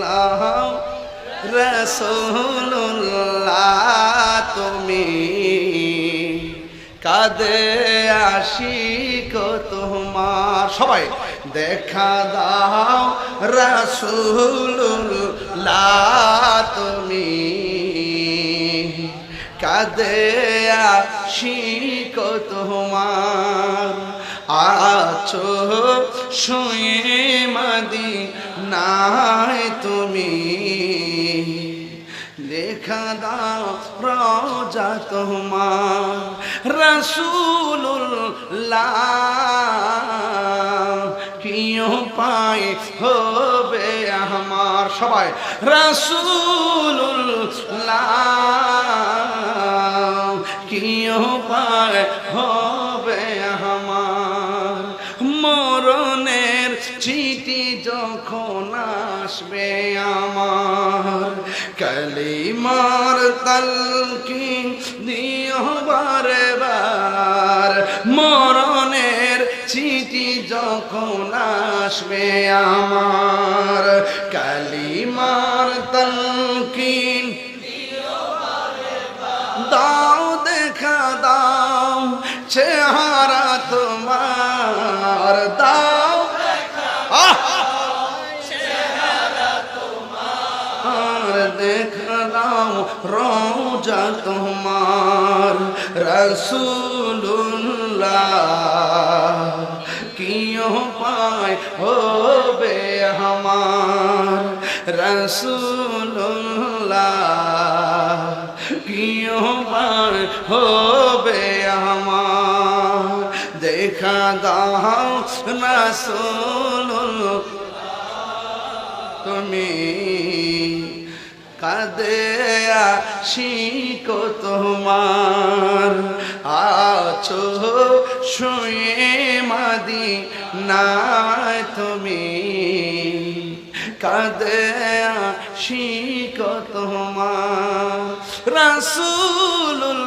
নাও রসুল্লাহ তুমি কাদে আসি তোমার। সবাই দেখা দাও রসুল্লাহ তুমি কাদে আসি তোমার। আছো শুয়ে মাদি নাই তুমি। দেখা দাও রোজা তোমার রসুল্লাহ কিয় পাই হবে আমার সবাই রসুল্লাহ কিয় পায় হবে চিঠি যখন আসবে আমার, কালিমার তালকি দিও বারে বার মরণের চিঠি যখন আসবে আমার, কালিমার তালকিন দাও দেখা দাও, চেহারা তোমার, দাও আর দেখা দাও রোজা তোমার রসুল্লাহ কিয় পায় হবে আমার রসুল্লাহ কিয় পায় হবে আমার দেখা দাও রসুল তুমি কাদে শিক তোমার। আছো শুয়ে মাদি নাই তুমি কাদে শিক তোমার। রাসুল্লাহ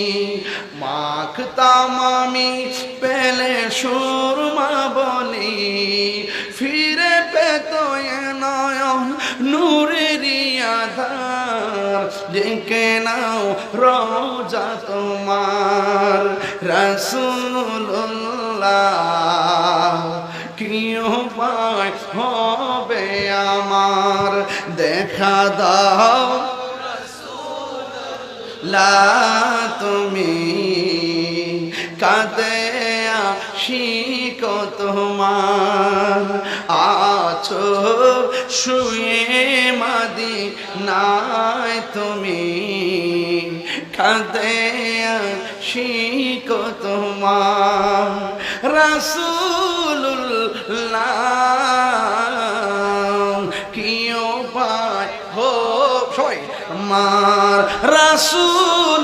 মাখতাম আমি পেলে সুরমা বলি। ফিরে পেত নয়ন নূরের আধার। ডেকে নাও রোজা তোমার। রসুল্লাহ কিয় পায় হবে আমার? দেখা দাও। লা তুমি কাঁদে শিক তোমার। আছো শুয়ে মাদি নাই তুমি। কাঁদে শিক তোমার। রাসুল্লাহ কিয় পায় হো সবাই। আমার রাসুল্লাহ